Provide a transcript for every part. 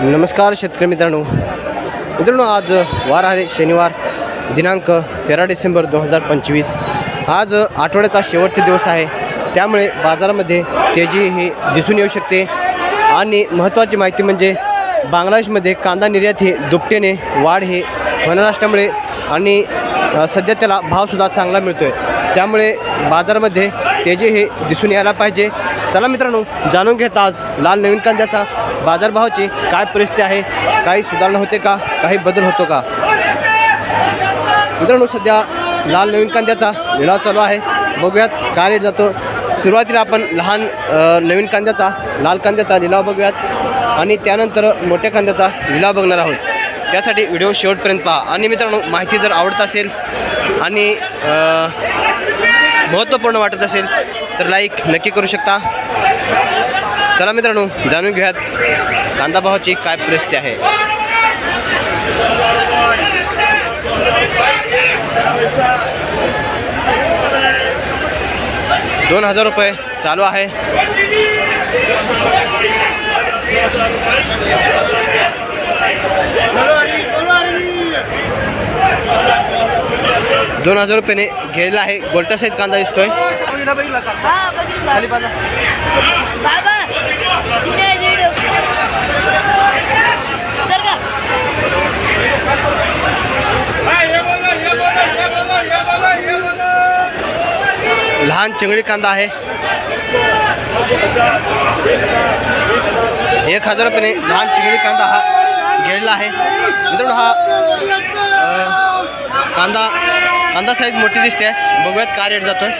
नमस्कार शेतकरी मित्रांनो. मित्रांनो आज वार आहे शनिवार दिनांक तेरा डिसेंबर दोन हजार पंचवीस. आज आठवड्याचा शेवटचा दिवस आहे. त्यामुळे बाजारामध्ये तेजी ही दिसून येऊ शकते. आणि महत्त्वाची माहिती म्हणजे बांगलादेशमध्ये कांदा निर्यात ही दुपटेने वाढ ही होणार असल्यामुळे आणि सध्या त्याला भावसुद्धा चांगला मिळतो आहे त्यामुळे बाजारामध्ये तेजी हे दिसून यायला पाहिजे. चला मित्रांनो जाणून घेता आज लाल नवीन कांद्याचा बाजारभावाची काय परिस्थिती आहे काही सुधारणा होते का काही बदल होतो का? मित्रांनो सध्या लाल नवीन कांद्याचा लिलाव चालू आहे. बघूयात काय रेट जातो. सुरुवातीला आपण लहान नवीन कांद्याचा लाल कांद्याचा लिलाव बघूयात. आणि त्यानंतर मोठ्या कांद्याचा लिलाव बघणार आहोत. त्यासाठी व्हिडिओ शेवटपर्यंत पहा. आणि मित्रांनो माहिती जर आवडत असेल आणि महत्त्वपूर्ण वाटत असेल तर लाईक नक्की करू शकता. चला मित्रांनो जाणून घेऊयात कांदा भावाची काय परिस्थिती आहे. दोन हजार रुपये चालू आहे. दोन हज़ार रुपयाने घ्यायला आहे. गोल्टा साईज कांदा दिसतोय. हा का लहान चिंगडी कांदा आहे. एक हज़ार रुपयाने लहान चिंगडी कांदा हा गेलेला आहे. मित्रांनो हा कांदा कांदा साईज मोठी दिसते. बघूयात काय रेट जातोय.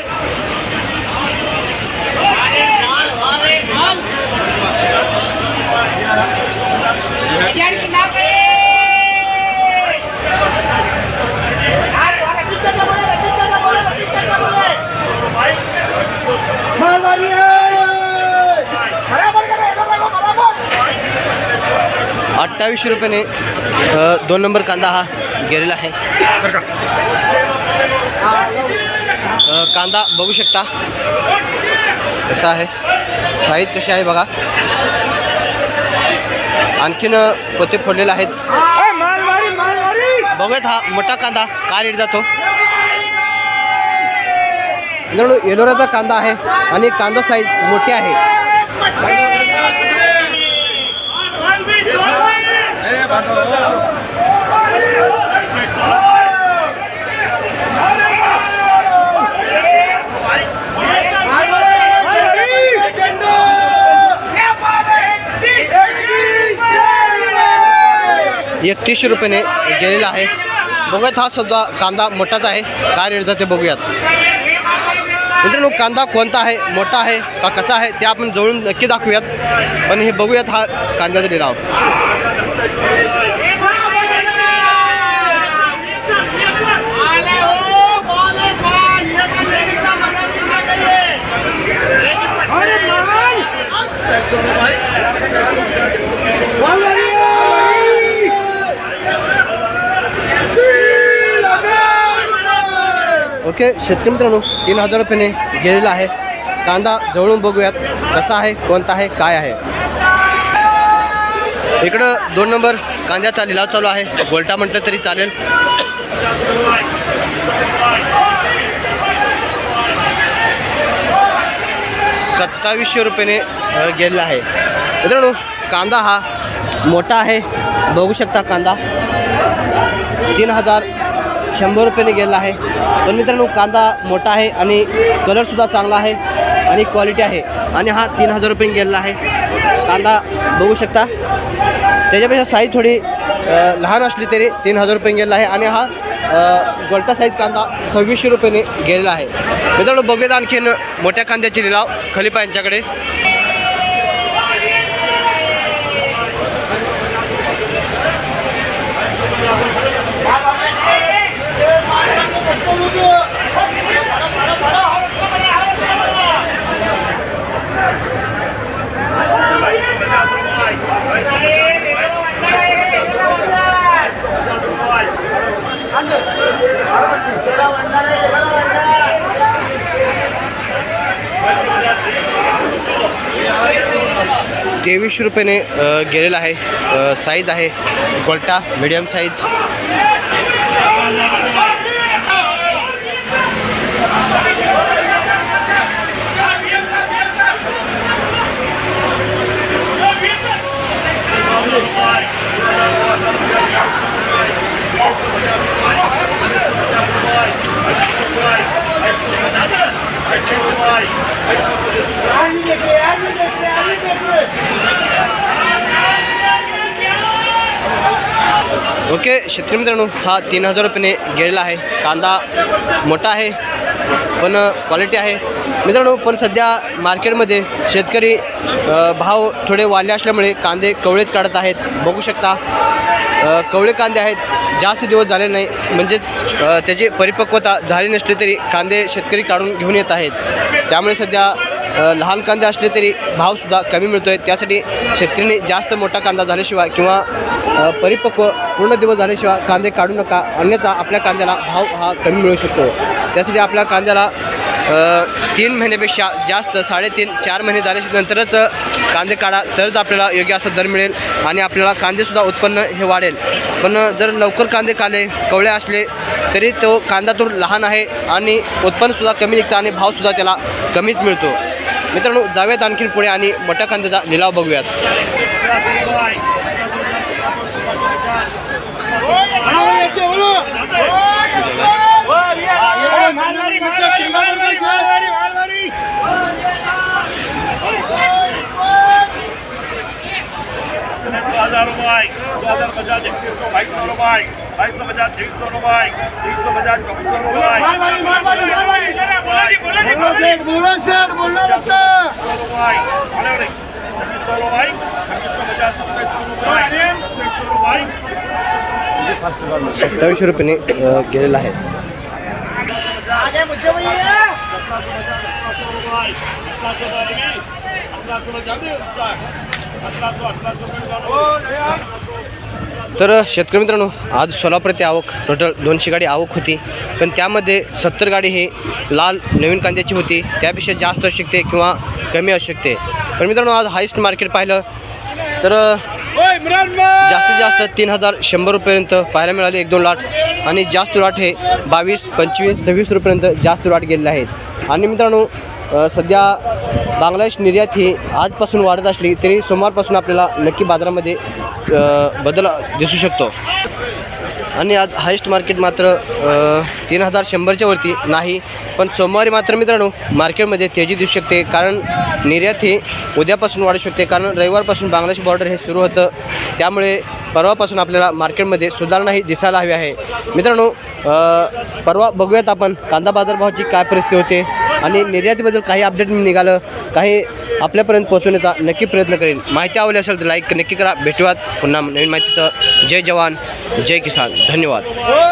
अठ्ठावीसशे रुपयाने दोन नंबर कांदा हा गेलेला आहे. कांदा बघू शकता. कसा आहे? साईज कशी आहे बघा. आणखीन पोते फोडलेले आहेत. बघूयात हा मोठा कांदा काय रेट जातो. मित्रांनो येलोराचा कांदा आहे आणि कांदा साईज मोठी आहे. एकतीसशे रुपयाने गेलेला आहे. बघूयात हा सुद्धा कांदा मोठाच आहे. काय रेट जाते बघूयात. मित्रांनो कांदा कोणता आहे? मोठा आहे का कसा आहे? ते आपण जवळून नक्की दाखवूयात. पण हे बघूयात हा कांद्याचा लिलाव. ओके शेतकरी मित्रांनो तीन हजार रुपयाने गेलेला आहे. कांदा जवळून बघूयात कसा आहे कोणता आहे काय आहे? इकडं दोन नंबर कांद्याचा लिलाव चालू आहे. गोल्टा म्हटलं तरी चालेल. सत्तावीसशे रुपयाने गेलेला आहे. मित्रांनो कांदा हा मोठा आहे. बघू शकता कांदा. तीन हजार शंभर रुपयाने गेलेला आहे. पण मित्रांनो कांदा मोठा आहे आणि कलरसुद्धा चांगला आहे आणि क्वालिटी आहे. आणि हा तीन हजार रुपये गेलेला आहे. कांदा बघू शकता. त्याच्यापेक्षा साईज थोडी लहान असली तरी तीन हजार रुपये गेलेला आहे. आणि हा गोलटा साईज कांदा सव्वीसशे रुपयाने गेलेला आहे. मित्रांनो बघूयात आणखीन मोठ्या कांद्याचे लिलाव खलिपा यांच्याकडे. तेवीसशे रुपयाने गेलेला आहे. साईज आहे. गोल्टा मिडियम साईज ओके शेतकरी मित्रांनो हा तीन हजार रुपयाने गेलेला आहे. कांदा मोठा आहे पण क्वालिटी आहे. मित्रांनो पण सध्या मार्केटमध्ये शेतकरी भाव थोडे वाढले असल्यामुळे कांदे कवळेच काढत आहेत. बघू शकता कवळे कांदे आहेत जास्त दिवस झाले नाही म्हणजेच त्याची परिपक्वता झाली नसली तरी कांदे शेतकरी काढून घेऊन येत आहेत. त्यामुळे सध्या लहान कांदे असले तरी भावसुद्धा कमी मिळतो आहे त्यासाठी शेतकऱ्यांनी जास्त मोठा कांदा झाल्याशिवाय किंवा परिपक्व पूर्ण दिवस झाल्याशिवाय कांदे काढू नका. अन्यथा आपल्या कांद्याला भाव हा कमी मिळू शकतो. त्यासाठी आपल्या कांद्याला तीन महिन्यापेक्षा जास्त साडेतीन चार महिने झाल्याच्या नंतरच कांदे काढा. तरच आपल्याला योग्य असा दर मिळेल आणि आपल्याला कांदेसुद्धा उत्पन्न हे वाढेल. पण जर लवकर कांदे काले कवळे असले तरी तो कांदा तो लहान आहे आणि उत्पन्नसुद्धा कमी निघतं आणि भावसुद्धा त्याला कमीच मिळतो. मित्रांनो जाऊयात आणखीन पुढे आणि मोठ्या कांद्याचा लिलाव बघूयात. बोलो सौ रुपये छब्बीस सौ रुपये छब्बीस सौ पचास सत्ताईस सौ रुपये सत्ताईस सौ रुपये सत्तावीसशे रुपयाने अ, गेलेला आहे. तर शेतकरी मित्रांनो आज सोलापूर ते आवक टोटल दोनशे गाडी आवक होती. पण त्यामध्ये सत्तर गाडी ही लाल नवीन कांद्याची होती. त्यापेक्षा जास्त असू शकते किंवा कमी असू शकते पण मित्रांनो आज हायस्ट मार्केट पाहिलं तर जास्तीत जास्त तीन हजार शंभर रुपयेपर्यंत पाहायला मिळाले एक दोन लाट. आणि जास्त लाट हे बावीस पंचवीस सव्वीस रुपयेपर्यंत जास्त लाट गेलेले आहेत. आणि मित्रांनो सध्या बांगलादेश निर्यात ही आजपासून वाढत असली तरी सोमवारपासून आपल्याला नक्की बाजारामध्ये बदल दिसू शकतो. आणि आज हायस्ट मार्केट मात्र तीन हजार शंभरच्या वरती नाही पण सोमवारी मात्र मित्रांनो मार्केटमध्ये तेजी दिसू शकते. कारण निर्यात ही उद्यापासून वाढू शकते. कारण रविवारपासून बांगलादेश बॉर्डर हे सुरू होतं. त्यामुळे परवापासून आपल्याला मार्केटमध्ये सुधारणाही दिसायला हवी आहे. मित्रांनो परवा बघूयात आपण कांदा बाजारभावाची काय परिस्थिती होते. आणि निर्यातीबद्दल काही अपडेट निघालं काही आपल्यापर्यंत पोहोचवण्याचा नक्की प्रयत्न करेन. माहिती आवडली असेल तर लाईक नक्की करा. भेटूयात पुन्हा नवीन माहितीचं. जय जवान जय किसान. धन्यवाद.